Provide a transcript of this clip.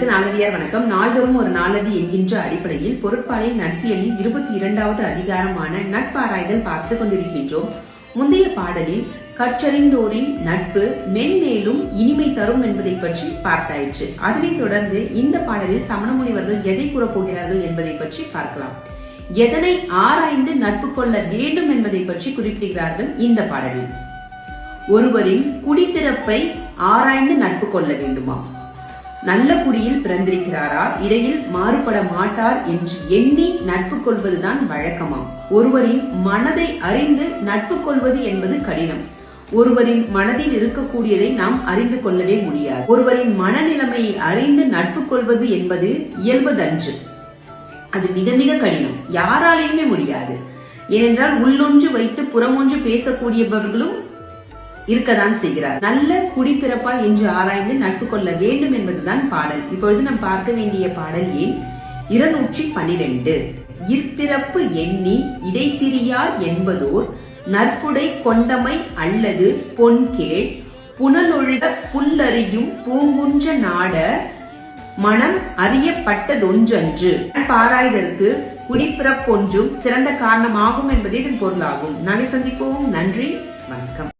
நேயர்களுக்கு நாளடியார் வணக்கம். நாள்தோறும் ஒரு நாளடி என்கின்ற அடிப்படையில் பொருட்பாலின் நட்பியலில் இருபத்தி இரண்டாவது அதிகாரமான நட்பாராய்தல் பார்த்து கொண்டிருக்கின்றோம். முந்தைய பாடலில் கற்றறிந்தோரின் நட்பு மென்மேலும் இனிமை தரும் என்பதை பற்றி பார்த்தாயிற்று. அதனைத் தொடர்ந்து இந்த பாடலில் சமண முனிவர்கள் எதை கூறப்போகிறார்கள் என்பதை பற்றி பார்க்கலாம். எதனை ஆராய்ந்து நட்பு கொள்ள வேண்டும் என்பதை பற்றி குறிப்பிடுகிறார்கள் இந்த பாடலில். ஒருவரின் குடிப்பிறப்பை ஆராய்ந்து நட்பு கொள்ள வேண்டுமா நல்ல குடியில் பிறந்திருக்கிறாரா? இடையில் மாறுபட மாட்டார் என்று எண்ணி நட்பு கொள்வதுதான் வழக்கமாம். ஒருவரின் மனதை அறிந்து நட்பு கொள்வது என்பது கடினம். ஒருவரின் மனதில் இருக்கக்கூடியதை நாம் அறிந்து கொள்ளவே முடியாது. ஒருவரின் மனநிலைமையை அறிந்து நட்பு கொள்வது என்பது இயல்பதன்று. அது மிக மிக கடினம். யாராலையுமே முடியாது. ஏனென்றால் உள்ளொன்று வைத்து புறமொன்று பேசக்கூடியவர்களும் இருக்கதான் செய்கிறார். நல்ல குடிப்பிறப்பா என்று ஆராய்ந்து நட்பு கொள்ள வேண்டும் என்பதுதான் பாடல். இப்பொழுது நாம் பார்க்க வேண்டிய பாடல் எண் இருநூற்றி பனிரெண்டு. இற்பிறப்பு எண்ணி இடைத்திரியார் என்பதோர் நற்புடை கொண்டமை அல்லது பொன்கேள் புனலொழுக புல்லறியும் பூங்குன்ற நாட மனம் அறியப்பட்டதொன்றன்று. பாராய்தற்கு குடிப்பிறப்பொன்றும் சிறந்த காரணமாகும் என்பதே இதன் பொருளாகும். நாளை சந்திப்போம். நன்றி. வணக்கம்.